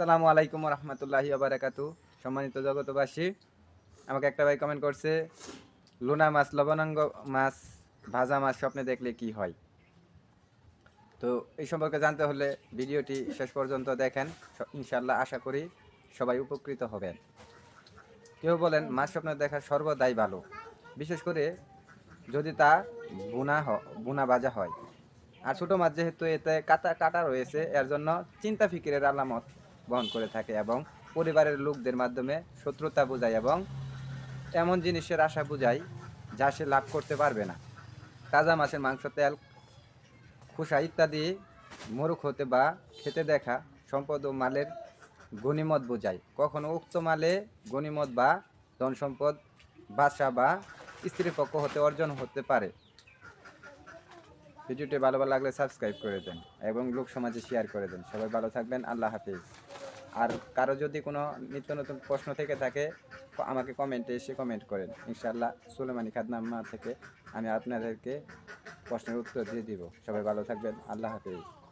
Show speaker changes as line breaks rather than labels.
আসসালামু আলাইকুম রহমতুল্লাহি আবারাকাতু সম্মানিত জগতবাসী, আমাকে একটা ভাই কমেন্ট করছে, লুনা মাছ, লবণাঙ্গ মাছ, ভাজা মাছ স্বপ্নে দেখলে কি হয়? তো এই সম্পর্কে জানতে হলে ভিডিওটি শেষ পর্যন্ত দেখেন ইনশাল্লাহ আশা করি সবাই উপকৃত হবেন। কেউ বলেন, মাছ স্বপ্নে দেখা সর্বদাই ভালো। বিশেষ করে যদি তা বুনা বুনা ভাজা হয়। আর ছোটো মাছ যেহেতু এতে কাটা কাটা রয়েছে, এর জন্য চিন্তা ফিকিরের আলামত বহন করে থাকে এবং পরিবারের লোকদের মাধ্যমে শত্রুতা বোঝায় এবং এমন জিনিসের আশা বোঝায় যা সে লাভ করতে পারবে না। তাজা মাছের মাংস, তেল, খোসা ইত্যাদি মরুক হতে বা খেতে দেখা সম্পদ ও মালের গণিমত বোঝায়। কখনো উক্ত মালে গণিমত বা ধন সম্পদ বাসা বা স্ত্রীর পক্ষ হতে অর্জন হতে পারে। ভিডিওটি ভালো ভালো লাগলে সাবস্ক্রাইব করে দেন এবং লোক সমাজে শেয়ার করে দেন। সবাই ভালো থাকবেন। আল্লাহ হাফিজ। আর কারও যদি কোনো নিত্য নতুন প্রশ্ন থেকে থাকে, আমাকে কমেন্টে এসে কমেন্ট করেন। ইনশাল্লাহ সুলেমানি খাদনাম্মা থেকে আমি আপনাদেরকে প্রশ্নের উত্তর দিয়ে দিব। সবাই ভালো থাকবেন। আল্লাহ হাফিজ।